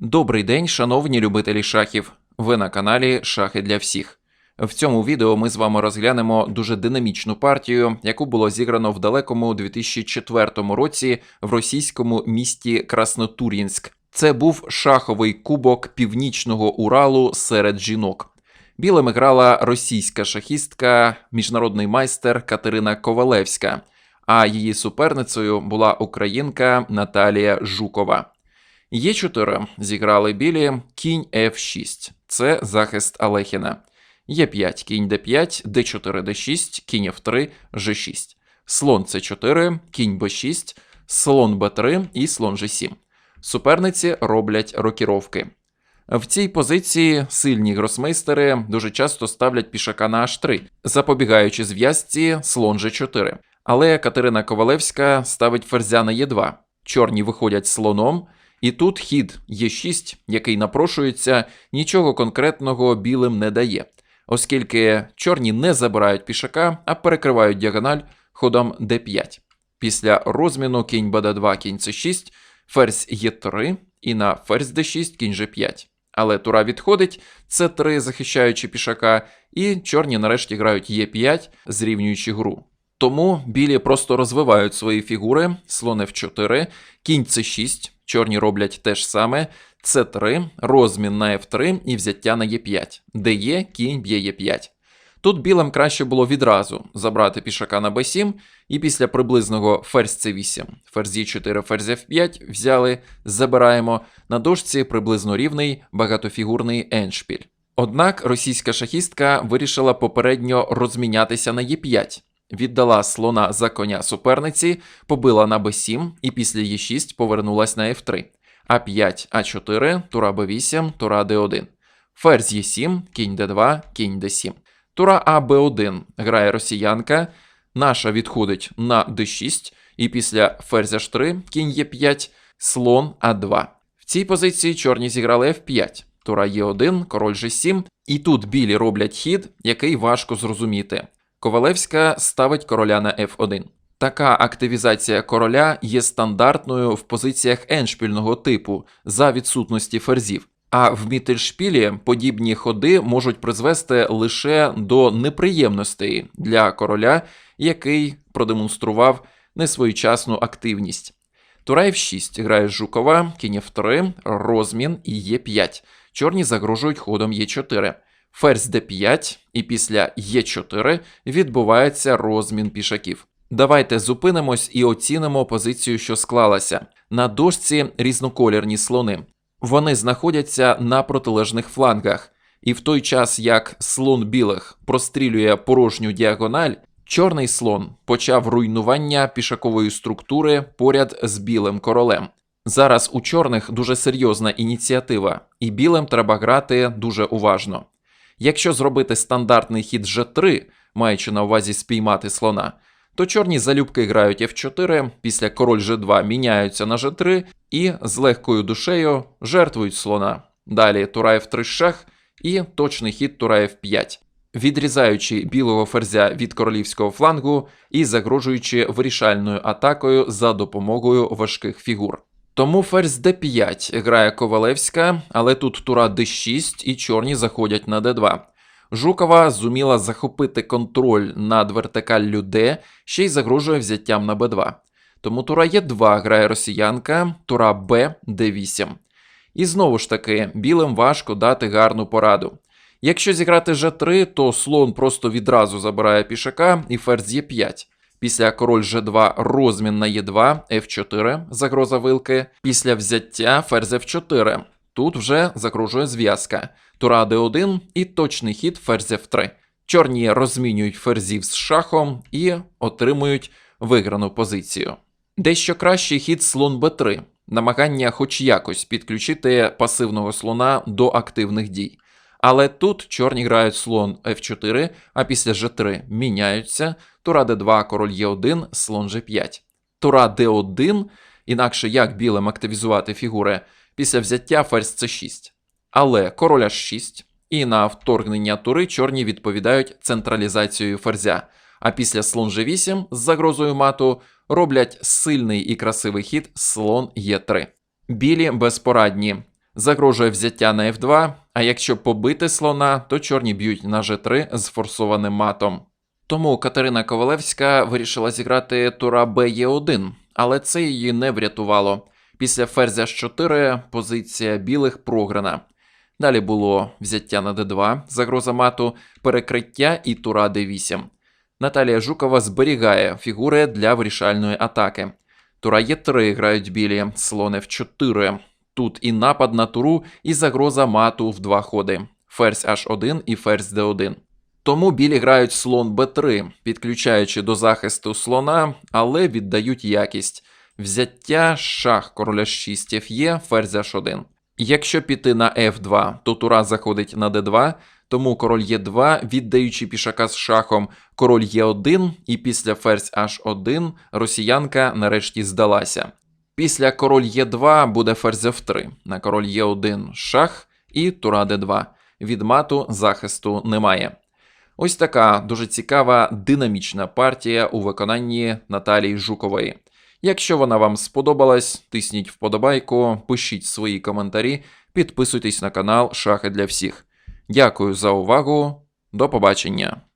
Добрий день, шановні любителі шахів. Ви на каналі Шахи для всіх. В цьому відео ми з вами розглянемо дуже динамічну партію, яку було зіграно в далекому 2004 році в російському місті Краснотур'їнськ. Це був шаховий кубок північного Уралу серед жінок. Білими грала російська шахістка, міжнародний майстер Катерина Ковалевська, а її суперницею була українка Наталія Жукова. Є4 зіграли білі кінь F6. Це захист Алехіна. Є5, кінь d5, d4, d6, кінь f3, g6. Слон c4, кінь b6, слон b3 і слон g7. Суперниці роблять рокіровки. В цій позиції сильні гросмейстери дуже часто ставлять пішака на h3, запобігаючи зв'язці слон g4. Але Катерина Ковалевська ставить ферзя на e2. Чорні виходять слоном, і тут хід Е6, який напрошується, нічого конкретного білим не дає, оскільки чорні не забирають пішака, а перекривають діагональ ходом d5. Після розміну кінь bd2, кінь c6, ферзь Е3 і на ферзь d6, кінь g5. Але тура відходить, c3 захищаючи пішака, і чорні нарешті грають Е5, зрівнюючи гру. Тому білі просто розвивають свої фігури, слон f4, кінь c6, чорні роблять те ж саме, c3, розмін на f3 і взяття на e5, де є кінь б'є e5. Тут білим краще було відразу забрати пішака на b7, і після приблизного ферзь c8, ферзь e4, ферзь f5 взяли, забираємо, на дошці приблизно рівний багатофігурний еншпіль. Однак російська шахістка вирішила попередньо розмінятися на e5 віддала слона за коня суперниці, побила на b7 і після e6 повернулась на f3. А5, А4, тура b8, тура d1. Ферзь e7, кінь d2, кінь d7. Тура А Б1 грає росіянка. Наша відходить на d6, і після ферзь h3, кінь Е5, слон А2. В цій позиції чорні зіграли F5, тура Е1, король G7, і тут білі роблять хід, який важко зрозуміти. Ковалевська ставить короля на f1. Така активізація короля є стандартною в позиціях еншпільного типу за відсутності ферзів. А в мітельшпілі подібні ходи можуть призвести лише до неприємностей для короля, який продемонстрував несвоєчасну активність. Тура f6 грає Жукова, кінь f3, розмін і Е5. Чорні загрожують ходом Е4 ферзь d5, і після e4 відбувається розмін пішаків. Давайте зупинимось і оцінимо позицію, що склалася. На дошці різноколірні слони. Вони знаходяться на протилежних флангах, і в той час як слон білих прострілює порожню діагональ, чорний слон почав руйнування пішакової структури поряд з білим королем. Зараз у чорних дуже серйозна ініціатива, і білим треба грати дуже уважно. Якщо зробити стандартний хід G3, маючи на увазі спіймати слона, то чорні залюбки грають F4, після король G2 міняються на G3 і з легкою душею жертвують слона. Далі тура F3 шах і точний хід тура F5, відрізаючи білого ферзя від королівського флангу і загрожуючи вирішальною атакою за допомогою важких фігур. Тому ферзь d5 грає Ковалевська, але тут тура d6 і чорні заходять на d2. Жукова зуміла захопити контроль над вертикаллю d, ще й загрожує взяттям на b2. Тому тура Е2 грає росіянка, тура Б d8. І знову ж таки, білим важко дати гарну пораду. Якщо зіграти G3, то слон просто відразу забирає пішака і ферзь Е5. Після король G2 розмін на Е2, F4, загроза вилки. Після взяття ферзь F4. Тут вже загрожує зв'язка. Тура D1 і точний хід ферзь F3. Чорні розмінюють ферзів з шахом і отримують виграну позицію. Дещо кращий хід слон b3, намагання хоч якось підключити пасивного слона до активних дій. Але тут чорні грають слон F4, а після G3 міняються. Тура D2, король Е1, слон G5. Тура D1, інакше як білим активізувати фігури, після взяття ферзь C6. Але король H6, і на вторгнення тури чорні відповідають централізацією ферзя. А після слон G8 з загрозою мату роблять сильний і красивий хід слон Е3. Білі безпорадні Загрожує взяття на F2, а якщо побити слона, то чорні б'ють на G3 з форсованим матом. Тому Катерина Ковалевська вирішила зіграти тура Б-Е1, але це її не врятувало. Після ферзя H4 позиція білих програна. Далі було взяття на d2, загроза мату, перекриття і тура d8. Наталія Жукова зберігає фігури для вирішальної атаки. Тура Е3 грають білі, слон F4. Тут і напад на туру, і загроза мату в два ходи: ферзь H1 і ферзь D1. Тому білі грають слон Б3, підключаючи до захисту слона, але віддають якість. Взяття шах короля 6 Ф'є, ферзь H1. Якщо піти на F2, то тура заходить на D2, тому король Е2, віддаючи пішака з шахом, король Е1 і після ферзь H1 росіянка нарешті здалася. Після король Е2 буде ферзь F3, на король Е1 шах і тура Д2. Від мату захисту немає. Ось така дуже цікава динамічна партія у виконанні Наталії Жукової. Якщо вона вам сподобалась, тисніть вподобайку, пишіть свої коментарі, підписуйтесь на канал Шахи для всіх. Дякую за увагу. До побачення.